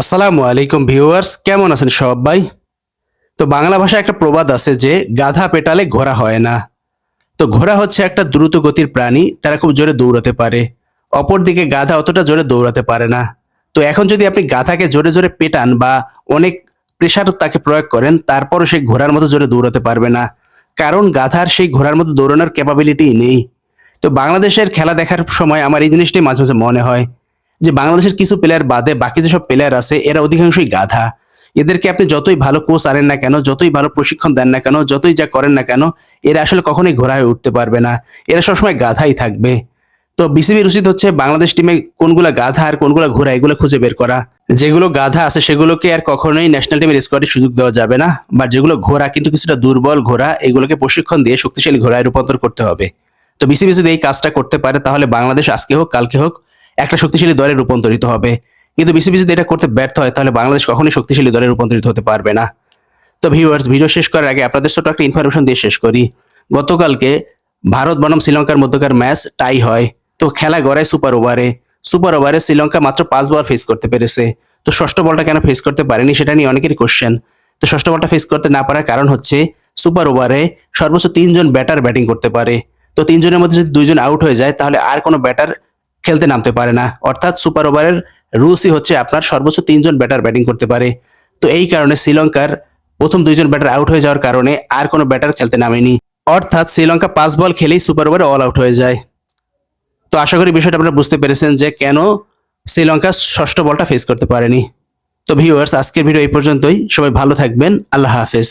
আসসালামু আলাইকুম ভিউয়ার্স, কেমন আছেন সবাই? তো বাংলা ভাষায় একটা প্রবাদ আছে যে, গাধা পেটালে ঘোড়া হয় না। তো ঘোড়া হচ্ছে একটা দ্রুত গতির প্রাণী, তারা খুব জোরে দৌড়াতে পারে। অপরদিকে গাধা অতটা জোরে দৌড়াতে পারে না। তো এখন যদি আপনি গাধাকে জোরে জোরে পেটান বা অনেক প্রেশার তাকে প্রয়োগ করেন, তারপরও সে ঘোড়ার মতো জোরে দৌড়াতে পারবে না। কারণ গাধার সেই ঘোড়ার মতো দৌড়ানোর ক্যাপাবিলিটি নেই। তো বাংলাদেশের খেলা দেখার সময় আমার এই জিনিসটাই মাঝে মাঝে মনে হয়। যে বাংলাদেশের কিছু প্লেয়ার বাদে বাকি যেসব প্লেয়ার আছে, এরা অধিকাংশই গাধা। এদেরকে আপনি যতই ভালো কোচ আনেন না কেন, যতই ভালো প্রশিক্ষণ দেন না কেন, যতই যা করেন না কেন, এরা আসলে কখনোই ঘোড়া হয়ে উঠতে পারবে না। এরা সবসময় গাধাই থাকবে। তো বিসিবির উচিত হচ্ছে, বাংলাদেশ টিমে কোনগুলা গাধা আর কোনগুলো ঘোরা এগুলো খুঁজে বের করা। যেগুলো গাধা আছে, সেগুলোকে আর কখনোই ন্যাশনাল টিমের স্কোয়াডে সুযোগ দেওয়া যাবে না। বা যেগুলো ঘোরা কিন্তু কিছুটা দুর্বল ঘোরা এগুলোকে প্রশিক্ষণ দিয়ে শক্তিশালী ঘোরায় রূপান্তর করতে হবে। তো বিসিবি যদি এই কাজটা করতে পারে, তাহলে বাংলাদেশ আজকে হোক, কালকে হোক একটা শক্তিশালী দলে রূপান্তরিত হবে। কিন্তু বিসিবি যদি এটা করতে ব্যর্থ হয়, তাহলে বাংলাদেশ কখনোই শক্তিশালী দলে রূপান্তরিত হতে পারবে না। তো ভিউয়ার্স ভিডিও শেষ করার আগে আপনাদের ছোট একটা ইনফরমেশন দিয়ে শেষ করি। গতকালকে ভারত বনাম শ্রীলঙ্কার মধ্যকার ম্যাচ টাই হয়। তো খেলা গড়ায় সুপার ওভারে সুপার ওভারে শ্রীলঙ্কা মাত্র পাঁচবার ফেস করতে পেরেছে। তো ষষ্ঠ বলটা কেন ফেস করতে পারেনি সেটা নিয়ে অনেকেরই কোশ্চেন তো ষষ্ঠ বলটা ফেস করতে না পারার কারণ হচ্ছে সুপার ওভারে সর্বোচ্চ তিনজন ব্যাটার ব্যাটিং করতে পারে। তো তিনজনের মধ্যে যদি দুইজন আউট হয়ে যায়, তাহলে আর কোনো ব্যাটার খেলতে নামতে পারে না। অর্থাৎ সুপার ওভারের রুলসই হচ্ছে আপনার সর্বোচ্চ তিনজন ব্যাটার ব্যাটিং করতে পারে। তো এই কারণে শ্রীলঙ্কার প্রথম দুইজন ব্যাটার আউট হয়ে যাওয়ার কারণে আর কোনো ব্যাটার খেলতে নামেনি। অর্থাৎ শ্রীলঙ্কা পাঁচ বল খেলেই সুপার ওভারে অল আউট হয়ে যায়। তো আশা করি বিষয়টা আপনারা বুঝতে পেরেছেন যে কেন শ্রীলঙ্কা ষষ্ঠ বলটা ফেস করতে পারেনি। তো ভিউয়ার্স আজকের ভিডিও এই পর্যন্তই। সবাই ভালো থাকবেন। আল্লাহ হাফেজ।